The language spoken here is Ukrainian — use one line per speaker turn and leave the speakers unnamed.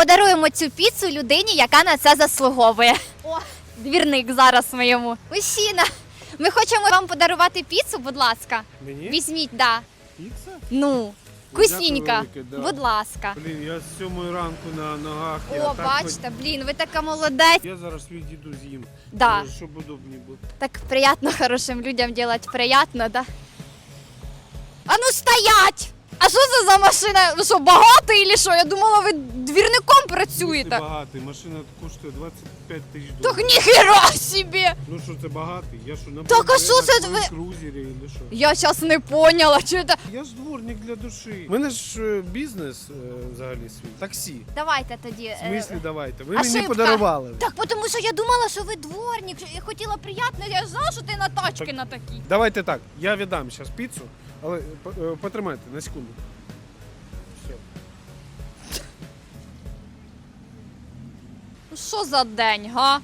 Подаруємо цю піцу людині, яка на це заслуговує. О, двірник зараз моєму. Мужчина, ми хочемо вам подарувати піцу, будь ласка.
Мені?
Візьміть, да.
Піца?
Ну, вкусненька.
велике, да.
Будь ласка.
Блін, я з сьомої ранку на ногах. я
О,
так
бачите, блін, ви така молодець.
Я зараз відійду з'їм.
Да.
е, Щоб удобні було.
Так приятно хорошим людям делать приятно, да? А ну стоять! А що це за машина? Ви що, багато чи що? Я думала, ви двірником
Ти
працюєте.
багатий, машина коштує 25 тисяч
Так
доларів.
ніхера собі!
Ну що це багатий? Я що на
Так, а що це ви-
крузері чи що?
Я зараз не поняла, що це.
Я ж дворник для душі. У мене ж е, бізнес е, взагалі свій. Таксі.
Давайте тоді.
В
е,
смислі давайте. Ви
ошибка.
мені подарували.
Так, тому що я думала, що ви дворник. що Я хотіла приємно, я ж знала, що ти на тачки
Так.
на такій.
Давайте так. Я віддам зараз піцу, але е, потримайте на секунду.
Ну що за день, га?